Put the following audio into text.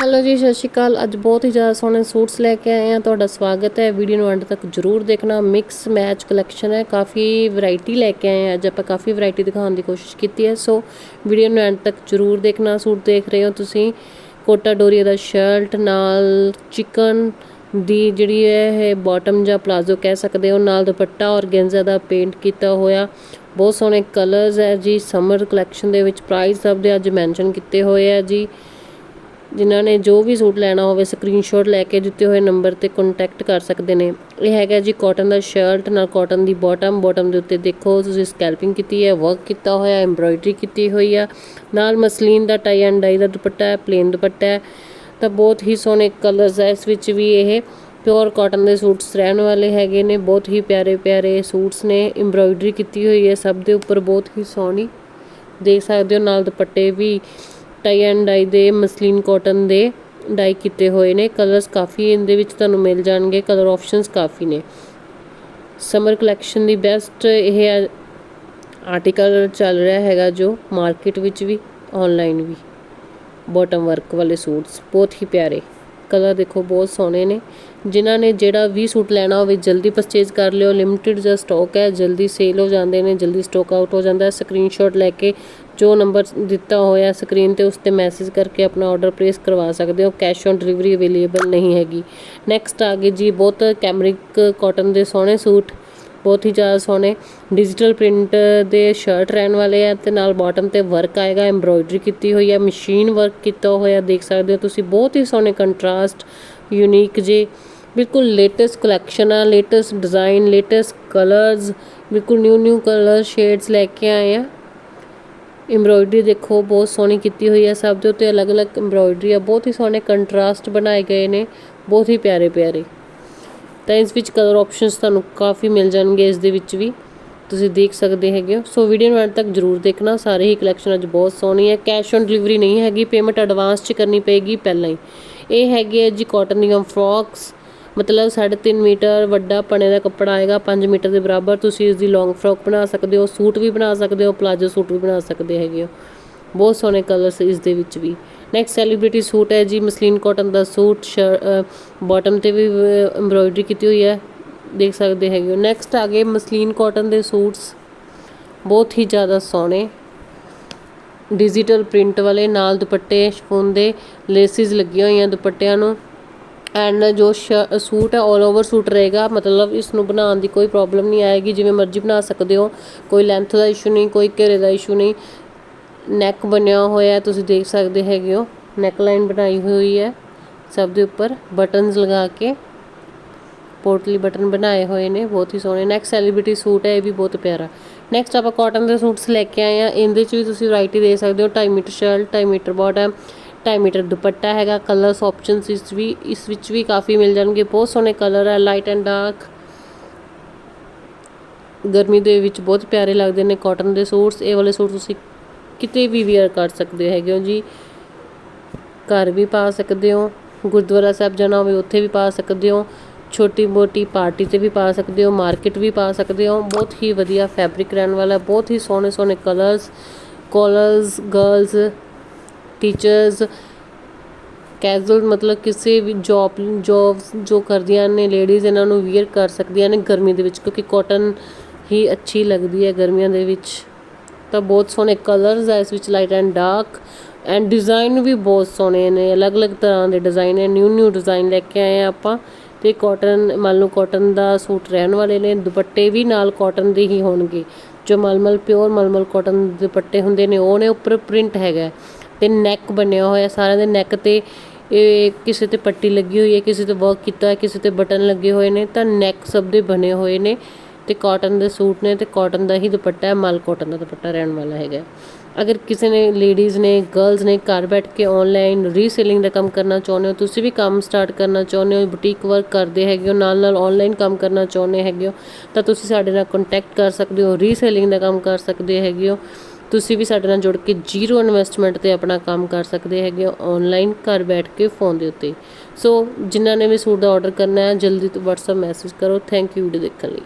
Hello ਜੀ, ਸਤਿ ਸ਼੍ਰੀ ਅਕਾਲ। ਅੱਜ ਬਹੁਤ ਹੀ ਜ਼ਿਆਦਾ ਸੋਹਣੇ ਸੂਟਸ ਲੈ ਕੇ ਆਏ ਆ ਤੁਹਾਡਾ ਸਵਾਗਤ ਹੈ। ਵੀਡੀਓ ਨੂੰ ਅੰਤ ਤੱਕ ਜਰੂਰ ਦੇਖਣਾ। ਮਿਕਸ ਮੈਚ ਕਲੈਕਸ਼ਨ ਹੈ। ਕਾਫੀ ਵੈਰਾਈਟੀ ਲੈ ਕੇ ਆਏ ਆ ਅੱਜ ਆਪਾਂ ਕਾਫੀ ਵੈਰਾਈਟੀ ਦਿਖਾਉਣ ਦੀ ਕੋਸ਼ਿਸ਼ ਕੀਤੀ ਹੈ। ਸੋ, ਵੀਡੀਓ ਨੂੰ ਅੰਤ ਤੱਕ ਜਰੂਰ ਦੇਖਣਾ। ਸੂਟ ਦੇਖ ਰਹੇ ਹੋ ਤੁਸੀਂ। ਕੋਟਾ ਡੋਰੀਆ ਦਾ ਸ਼ਰਟ ਨਾਲ ਚਿਕਨ ਦੀ ਜਿਹੜੀ ਹੈ, ਇਹ ਬਾਟਮ ਜਾਂ ਪਲਾਜ਼ੋ ਕਹਿ ਸਕਦੇ ਹੋ। ਨਾਲ ਦੁਪੱਟਾ ਔਰ ਗੈਂਜ਼ਾ ਦਾ ਪੇਂਟ ਕੀਤਾ ਹੋਇਆ। ਬਹੁਤ ਸੋਹਣੇ ਕਲਰਸ ਹੈ ਜੀ। ਸਮਰ ਕਲੈਕਸ਼ਨ ਦੇ ਵਿੱਚ ਪ੍ਰਾਈਸ ਸਭ ਦੇ ਅੱਜ ਮੈਂਸ਼ਨ ਕੀਤੇ ਹੋਏ ਆ ਜੀ। ਜਿਨ੍ਹਾਂ ਨੇ ਜੋ ਵੀ ਸੂਟ ਲੈਣਾ ਹੋਵੇ ਸਕਰੀਨਸ਼ਾਟ ਲੈ ਕੇ ਦਿੱਤੇ ਹੋਏ ਨੰਬਰ ਤੇ ਕੰਟੈਕਟ ਕਰ ਸਕਦੇ ਨੇ। ਇਹ ਹੈਗਾ ਜੀ ਕਾਟਨ ਦਾ ਸ਼ਰਟ ਨਾਲ ਕਾਟਨ ਦੀ ਬਾਟਮ ਬਾਟਮ ਦੇ ਉੱਤੇ ਦੇਖੋ, ਤੁਸੀਂ ਸਕੈਲਪਿੰਗ ਕੀਤੀ ਹੈ ਵਰਕ ਕੀਤਾ ਹੋਇਆ ਐਮਬ੍ਰਾਇਡਰੀ ਕੀਤੀ ਹੋਈ ਆ। ਨਾਲ ਮਸਲੀਨ ਦਾ ਟਾਈ ਐਂਡ ਡਾਈ ਦਾ ਦੁਪੱਟਾ ਹੈ ਪਲੇਨ ਦੁਪੱਟਾ ਹੈ। ਤਾਂ ਬਹੁਤ ਹੀ ਸੋਹਣੇ ਕਲਰਸ ਹੈ, ਇਸ ਵਿੱਚ ਵੀ ਇਹ ਪਿਓਰ ਕਾਟਨ ਦੇ ਸੂਟਸ ਰਹਿਣ ਵਾਲੇ ਹੈਗੇ ਨੇ। ਬਹੁਤ ਹੀ ਪਿਆਰੇ ਪਿਆਰੇ ਸੂਟਸ ਨੇ ਐਮਬ੍ਰਾਇਡਰੀ ਕੀਤੀ ਹੋਈ ਹੈ, ਸਭ ਦੇ ਉੱਪਰ ਬਹੁਤ ਹੀ ਸੋਹਣੀ। ਦੇਖ ਸਕਦੇ ਹੋ, ਨਾਲ ਦੁਪੱਟੇ ਵੀ ਟਾਈ ਐਂਡ ਡਾਈ ਦੇ ਮਸਲੀਨ ਕਾਟਨ ਦੇ ਡਾਈ ਕੀਤੇ ਹੋਏ ਨੇ। ਕਲਰਸ ਕਾਫੀ ਇਹਦੇ ਵਿੱਚ ਤੁਹਾਨੂੰ ਮਿਲ ਜਾਣਗੇ। ਕਲਰ ਆਪਸ਼ਨਸ ਕਾਫੀ ਨੇ। ਸਮਰ ਕਲੈਕਸ਼ਨ ਦੀ ਬੈਸਟ ਇਹ ਆਰਟੀਕਲ ਚੱਲ ਰਿਹਾ ਹੈਗਾ ਜੋ ਮਾਰਕੀਟ ਵਿੱਚ ਵੀ ਆਨਲਾਈਨ ਵੀ। ਬਾਟਮ ਵਰਕ ਵਾਲੇ ਸੂਟਸ, ਬਹੁਤ ਹੀ ਪਿਆਰੇ। ਕਲਰ ਦੇਖੋ, ਬਹੁਤ ਸੋਹਣੇ ਨੇ। ਜਿਨ੍ਹਾਂ ਨੇ ਜਿਹੜਾ ਵੀ ਸੂਟ ਲੈਣਾ ਹੋਵੇ, ਜਲਦੀ ਪਰਚੇਜ਼ ਕਰ ਲਿਓ। ਲਿਮਿਟਿਡ ਜਿਹਾ ਸਟਾਕ ਹੈ, ਜਲਦੀ ਸੇਲ ਹੋ ਜਾਂਦੇ ਨੇ, ਜਲਦੀ ਸਟਾਕ ਆਊਟ ਹੋ ਜਾਂਦਾ। ਹੈ ਸਕਰੀਨਸ਼ਾਟ ਲੈ ਕੇ ਜੋ ਨੰਬਰ ਦਿੱਤਾ ਹੋਇਆ ਸਕਰੀਨ ਤੇ ਉਸ ਤੇ ਮੈਸੇਜ ਕਰਕੇ ਆਪਣਾ ਆਰਡਰ ਪਲੇਸ ਕਰਵਾ ਸਕਦੇ ਹੋ। ਕੈਸ਼ ਔਨ ਡਿਲੀਵਰੀ ਅਵੇਲੇਬਲ ਨਹੀਂ ਹੈਗੀ। ਨੈਕਸਟ ਆ ਗਏ ਜੀ, ਬਹੁਤ ਕੈਮਰਿਕ ਕਾਟਨ ਦੇ ਸੋਹਣੇ ਸੂਟ, ਬਹੁਤ ਹੀ ਜ਼ਿਆਦਾ ਸੋਹਣੇ। ਡਿਜੀਟਲ ਪ੍ਰਿੰਟ ਦੇ ਸ਼ਰਟ ਰਹਿਣ ਵਾਲੇ ਆ ਤੇ ਨਾਲ ਬਾਟਮ ਤੇ ਵਰਕ ਆਏਗਾ ਐਮਬ੍ਰੋਇਡਰੀ ਕੀਤੀ ਹੋਈ ਹੈ ਮਸ਼ੀਨ ਵਰਕ ਕੀਤਾ ਹੋਇਆ ਦੇਖ ਸਕਦੇ ਹੋ ਤੁਸੀਂ। ਬਹੁਤ ਹੀ ਸੋਹਣੇ ਕੰਟਰਾਸਟ ਯੂਨੀਕ ਜੇ। ਬਿਲਕੁਲ ਲੇਟੈਸਟ ਕਲੈਕਸ਼ਨ ਆ ਲੇਟੈਸਟ ਡਿਜ਼ਾਈਨ ਲੇਟੈਸਟ ਕਲਰਸ ਬਿਲਕੁਲ ਨਿਊ ਨਿਊ ਕਲਰ ਸ਼ੇਡਸ ਲੈ ਕੇ ਆਏ ਆ। ਇੰਬਰੋਇਡਰੀ ਦੇਖੋ, ਬਹੁਤ ਸੋਹਣੀ ਕੀਤੀ ਹੋਈ ਹੈ ਸਭ ਦੇ ਉੱਤੇ ਅਲੱਗ-ਅਲੱਗ ਇੰਬਰੋਇਡਰੀ ਆ। ਬਹੁਤ ਹੀ ਸੋਹਣੇ ਕੰਟਰਾਸਟ ਬਣਾਏ ਗਏ ਨੇ, ਬਹੁਤ ਹੀ ਪਿਆਰੇ ਪਿਆਰੇ ਤਾਂ ਇਸ ਵਿੱਚ ਕਲਰ ਆਪਸ਼ਨਸ ਤੁਹਾਨੂੰ ਕਾਫੀ ਮਿਲ ਜਾਣਗੇ ਇਸ ਦੇ ਵਿੱਚ ਵੀ। ਤੁਸੀਂ ਦੇਖ ਸਕਦੇ ਹੈਗੇ ਹੋ। ਸੋ ਵੀਡੀਓ ਨੂੰ ਅੰਤ ਤੱਕ ਜਰੂਰ ਦੇਖਣਾ। ਸਾਰੇ ਹੀ ਕਲੈਕਸ਼ਨ ਅੱਜ ਬਹੁਤ ਸੋਹਣੀ ਹੈ ਕੈਸ਼ ਔਨ ਡਿਲੀਵਰੀ ਨਹੀਂ ਹੈਗੀ ਪੇਮੈਂਟ ਐਡਵਾਂਸ 'ਚ ਕਰਨੀ ਪਏਗੀ ਪਹਿਲਾਂ ਹੀ। ਇਹ ਹੈਗੇ ਹੈ ਜੀ ਕਾਟਨ ਦੀਆਂ ਫਰੋਕਸ ਮਤਲਬ 3.5 ਮੀਟਰ ਵੱਡਾ ਪਣੇ ਦਾ ਕੱਪੜਾ ਆਏਗਾ 5 ਮੀਟਰ ਦੇ ਬਰਾਬਰ ਤੁਸੀਂ ਇਸ ਦੀ ਲੌਂਗ ਫਰੋਕ ਬਣਾ ਸਕਦੇ ਹੋ, ਸੂਟ ਵੀ ਬਣਾ ਸਕਦੇ ਹੋ ਪਲਾਜੋ ਸੂਟ ਵੀ ਬਣਾ ਸਕਦੇ ਹੈਗੇ ਹੋ। ਬਹੁਤ ਸੋਹਣੇ ਕਲਰਸ ਇਸ ਦੇ ਵਿੱਚ ਵੀ। ਨੈਕਸਟ ਸੈਲੀਬ੍ਰਿਟੀ ਸੂਟ ਹੈ ਜੀ, ਮਸਲੀਨ ਕਾਟਨ ਦਾ ਸੂਟ ਬਾਟਮ ਤੇ ਵੀ ਐਮਬ੍ਰੋਇਡਰੀ ਕੀਤੀ ਹੋਈ ਹੈ। ਦੇਖ ਸਕਦੇ ਹੈਗੇ ਹੋ। ਨੈਕਸਟ ਆ ਗਏ ਮਸਲੀਨ ਕਾਟਨ ਦੇ ਸੂਟਸ। ਬਹੁਤ ਹੀ ਜ਼ਿਆਦਾ ਸੋਹਣੇ। ਡਿਜੀਟਲ ਪ੍ਰਿੰਟ ਵਾਲੇ, ਨਾਲ ਦੁਪੱਟੇ ਸ਼ਫੋਨ ਦੇ ਲੇਸਿਸ ਲੱਗੀਆਂ ਹੋਈਆਂ ਦੁਪੱਟਿਆਂ ਨੂੰ। ਐਂਡ ਜੋ ਸੂਟ ਹੈ 올 ਓਵਰ ਸੂਟ ਰਹੇਗਾ। ਮਤਲਬ ਇਸ ਨੂੰ ਬਣਾਉਣ ਦੀ ਕੋਈ ਪ੍ਰੋਬਲਮ ਨਹੀਂ ਆਏਗੀ। ਜਿਵੇਂ ਮਰਜ਼ੀ ਬਣਾ ਸਕਦੇ ਹੋ। ਕੋਈ ਲੈਂਥ ਦਾ ਇਸ਼ੂ ਨਹੀਂ, ਕੋਈ ਘੇਰੇ ਦਾ ਇਸ਼ੂ ਨਹੀਂ। ਨੈਕ ਬਣਿਆ ਹੋਇਆ ਤੁਸੀਂ ਦੇਖ ਸਕਦੇ ਹੈਗੇ ਹੋ। ਨੈਕ ਲਾਈਨ ਬਣਾਈ ਹੋਈ ਹੈ, ਸਭ ਦੇ ਉੱਪਰ। ਬਟਨਸ ਲਗਾ ਕੇ। ਪੋਰਟਲੀ ਬਟਨ ਬਣਾਏ ਹੋਏ ਨੇ, ਬਹੁਤ ਹੀ ਸੋਹਣੇ। ਨੈਕਸਟ ਸੈਲੀਬ੍ਰਿਟੀ ਸੂਟ ਹੈ, ਇਹ ਵੀ ਬਹੁਤ ਪਿਆਰਾ। ਨੈਕਸਟ ਆਪਾਂ ਕਾਟਨ ਦੇ ਸੂਟਸ ਲੈ ਕੇ ਆਏ ਆ ਇਹਦੇ ਚ ਵੀ ਤੁਸੀਂ ਵੈਰਾਈਟੀ ਦੇ ਸਕਦੇ ਹੋ। 2.5 metre shirt 2.5 metre bottom 2.5 metre dupatta ਹੈਗਾ ਕਲਰਸ ਆਪਸ਼ਨਸ ਇਸ ਵੀ, ਇਸ ਵਿੱਚ ਵੀ ਕਾਫੀ ਮਿਲ ਜਾਣਗੇ, ਬਹੁਤ ਸੋਹਣੇ ਕਲਰ ਹੈ ਲਾਈਟ ਐਂਡ ਡਾਰਕ ਗਰਮੀ ਦੇ ਵਿੱਚ ਬਹੁਤ ਪਿਆਰੇ ਲੱਗਦੇ ਨੇ ਕਾਟਨ ਦੇ ਸੂਟਸ, ਇਹ ਵਾਲੇ ਸੂਟ ਤੁਸੀਂ ਕਿਤੇ ਵੀ ਵੇਅਰ ਕਰ ਸਕਦੇ ਹੈਗੇ ਹੋ ਜੀ। ਘਰ ਵੀ ਪਾ ਸਕਦੇ ਹੋ, ਗੁਰਦੁਆਰਾ ਸਾਹਿਬ ਜਾਣਾ ਹੋਵੇ, ਉੱਥੇ ਵੀ ਪਾ ਸਕਦੇ ਹੋ, ਛੋਟੀ ਮੋਟੀ ਪਾਰਟੀ ਤੇ ਵੀ ਪਾ ਸਕਦੇ ਹੋ ਮਾਰਕੀਟ ਵੀ ਪਾ ਸਕਦੇ ਹੋ, ਬਹੁਤ ਹੀ ਵਧੀਆ ਫੈਬਰਿਕ ਰਹਿਣ ਵਾਲਾ, ਬਹੁਤ ਹੀ ਸੋਹਣੇ ਸੋਹਣੇ colours colours girls teachers casual ਮਤਲਬ ਕਿਸੇ ਵੀ ਜੋਬ ਜੌਬਸ ਜੋ ਕਰਦੀਆਂ ਨੇ ਲੇਡੀਜ਼ ਇਹਨਾਂ ਨੂੰ ਵੀਅਰ ਕਰ ਸਕਦੀਆਂ ਨੇ ਗਰਮੀ ਦੇ ਵਿੱਚ ਕਿਉਂਕਿ ਕੋਟਨ ਹੀ ਅੱਛੀ ਲੱਗਦੀ ਹੈ ਗਰਮੀਆਂ ਦੇ ਵਿੱਚ। ਤਾਂ ਬਹੁਤ ਸੋਹਣੇ ਕਲਰਸ ਹੈ ਇਸ ਵਿੱਚ light and dark and design ਵੀ ਬਹੁਤ ਸੋਹਣੇ ਨੇ, ਅਲੱਗ-ਅਲੱਗ ਤਰ੍ਹਾਂ ਦੇ ਡਿਜ਼ਾਈਨ ਹੈ ਨਿਊ ਨਿਊ ਡਿਜ਼ਾਈਨ ਲੈ ਕੇ ਆਏ ਆ ਆਪਾਂ ਤੇ ਕਾਟਨ ਮੰਨ ਲਓ ਕਾਟਨ ਦਾ ਸੂਟ ਰਹਿਣ ਵਾਲੇ ਨੇ, ਦੁਪੱਟੇ ਵੀ ਨਾਲ ਕਾਟਨ ਦੇ ਹੀ ਹੋਣਗੇ। ਜੋ ਮਲਮਲ ਪਿਓਰ ਮਲਮਲ ਕਾਟਨ ਦੁਪੱਟੇ ਹੁੰਦੇ ਨੇ, ਉਹ ਨੇ ਉੱਪਰ ਪ੍ਰਿੰਟ ਹੈਗਾ ਤੇ ਨੈਕ ਬਣਿਆ ਹੋਇਆ ਸਾਰਿਆਂ ਦੇ ਨੈਕ ਤੇ ਇਹ ਕਿਸੇ ਤੇ ਪੱਟੀ ਲੱਗੀ ਹੋਈ ਹੈ, ਕਿਸੇ ਤੇ ਵਰਕ ਕੀਤਾ ਹੈ, ਕਿਸੇ ਤੇ ਬਟਨ ਲੱਗੇ ਹੋਏ ਨੇ, ਤਾਂ ਨੈਕ ਸਭ ਦੇ ਬਣੇ ਹੋਏ ਨੇ ਤੇ ਕਾਟਨ ਦੇ ਸੂਟ ਨੇ ਤੇ ਕਾਟਨ ਦਾ ਹੀ ਦੁਪੱਟਾ ਹੈ, ਮਲ ਕਾਟਨ ਦਾ ਦੁਪੱਟਾ ਰਹਿਣ ਵਾਲਾ ਹੈਗਾ ਅਗਰ ਕਿਸੇ ਨੇ ਲੇਡੀਜ਼ ਨੇ ਗਰਲਸ ਨੇ ਘਰ ਬੈਠ ਕੇ ਆਨਲਾਈਨ ਰੀਸੇਲਿੰਗ ਦਾ ਕੰਮ ਕਰਨਾ ਚਾਹੁੰਦੇ ਹੋ, ਤੁਸੀਂ ਵੀ ਕੰਮ ਸਟਾਰਟ ਕਰਨਾ ਚਾਹੁੰਦੇ ਹੋ ਬੁਟੀਕ ਵਰਕ ਕਰਦੇ ਹੈਗੇ ਹੋ, ਨਾਲ ਨਾਲ ਆਨਲਾਈਨ ਕੰਮ ਕਰਨਾ ਚਾਹੁੰਦੇ ਹੈਗੇ ਹੋ, ਤਾਂ ਤੁਸੀਂ ਸਾਡੇ ਨਾਲ ਕੰਟੈਕਟ ਕਰ ਸਕਦੇ ਹੋ ਰੀਸੇਲਿੰਗ ਦਾ ਕੰਮ ਕਰ ਸਕਦੇ ਹੈਗੇ ਹੋ। ਤੁਸੀਂ ਵੀ ਸਾਡੇ ਨਾਲ ਜੁੜ ਕੇ ਜ਼ੀਰੋ ਇਨਵੈਸਟਮੈਂਟ ਤੇ ਆਪਣਾ ਕੰਮ ਕਰ ਸਕਦੇ ਹੈਗੇ ਹੋ ਆਨਲਾਈਨ ਘਰ ਬੈਠ ਕੇ ਫੋਨ ਦੇ ਉੱਤੇ। ਸੋ ਜਿਨ੍ਹਾਂ ਨੇ ਵੀ ਸੂਟ ਦਾ ਆਰਡਰ ਕਰਨਾ ਹੈ, ਜਲਦੀ ਤੋਂ WhatsApp ਮੈਸੇਜ ਕਰੋ। ਥੈਂਕ ਯੂ ਵੀਡੀਓ ਦੇਖਣ ਲਈ।